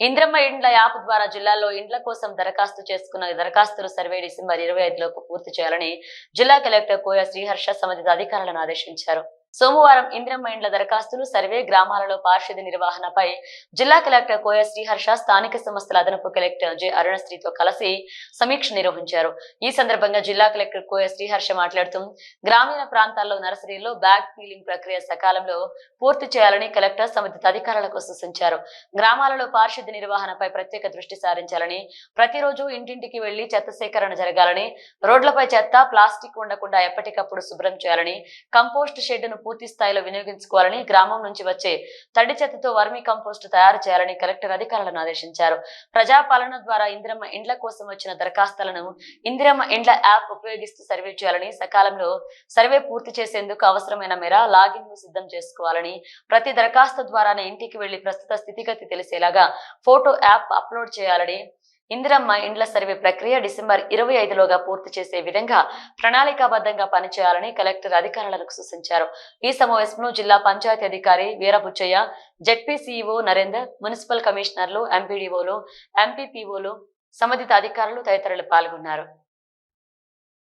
ఇంద్రమ్మ ఇండ్ల యాప్ ద్వారా జిల్లాలో ఇండ్ల కోసం దరఖాస్తు చేసుకున్న దరఖాస్తులు సర్వే డిసెంబర్ ఇరవై ఐదులోపు పూర్తి చేయాలని జిల్లా కలెక్టర్ కోయ శ్రీహర్ష సంబంధిత అధికారులను ఆదేశించారు. సోమవారం ఇంద్రమైండ్ల దరఖాస్తులు సర్వే గ్రామాలలో పార్షద నిర్వహణపై జిల్లా కలెక్టర్ కోయ శ్రీహర్ష స్థానిక సంస్థల అదనపు కలెక్టర్ జె అరుణశ్రీతో కలిసి సమీక్ష నిర్వహించారు. ఈ సందర్భంగా జిల్లా కలెక్టర్ కోయ శ్రీహర్ష మాట్లాడుతూ గ్రామీణ ప్రాంతాల్లో నర్సరీలో బ్యాగ్ ఫీలింగ్ ప్రక్రియ సకాలంలో పూర్తి చేయాలని కలెక్టర్ సంబంధిత అధికారులకు సూచించారు. గ్రామాలలో పారిశుద్ధ్య నిర్వహణపై ప్రత్యేక దృష్టి సారించాలని ప్రతిరోజు ఇంటింటికి వెళ్ళి చెత్త సేకరణ జరగాలని రోడ్లపై చెత్త ప్లాస్టిక్ ఉండకుండా ఎప్పటికప్పుడు శుభ్రం చేయాలని కంపోస్ట్ షెడ్ను పూర్తి స్థాయిలో వినియోగించుకోవాలని గ్రామం నుంచి వచ్చే తడి చెత్తతో వర్మీ కంపోస్ట్ తయారు చేయాలని కలెక్టర్ అధికారులను ఆదేశించారు. ప్రజాపాలన ద్వారా ఇందిరమ్మ ఇండ్ల కోసం వచ్చిన దరఖాస్తులను ఇందిరమ్మ ఇండ్ల యాప్ ఉపయోగిస్తూ సర్వే చేయాలని సకాలంలో సర్వే పూర్తి చేసేందుకు అవసరమైన మేర లాగిన్ను సిద్ధం చేసుకోవాలని ప్రతి దరఖాస్తు ద్వారానే ఇంటికి వెళ్ళి ప్రస్తుత స్థితిగతి తెలిసేలాగా ఫోటో యాప్ అప్లోడ్ చేయాలని ఇందిరమ్మ ఇండ్ల సర్వే ప్రక్రియ డిసెంబర్ ఇరవై ఐదులోగా పూర్తి చేసే విధంగా ప్రణాళికాబద్ధంగా పనిచేయాలని కలెక్టర్ అధికారులకు సూచించారు. ఈ సమావేశంలో జిల్లా పంచాయతీ అధికారి వీరబుచ్చయ్య జెడ్పీసీఈఓ నరేందర్ మున్సిపల్ కమిషనర్లు ఎంపీడీఓలు ఎంపీపీఓలు సంబంధిత అధికారులు తదితరులు పాల్గొన్నారు.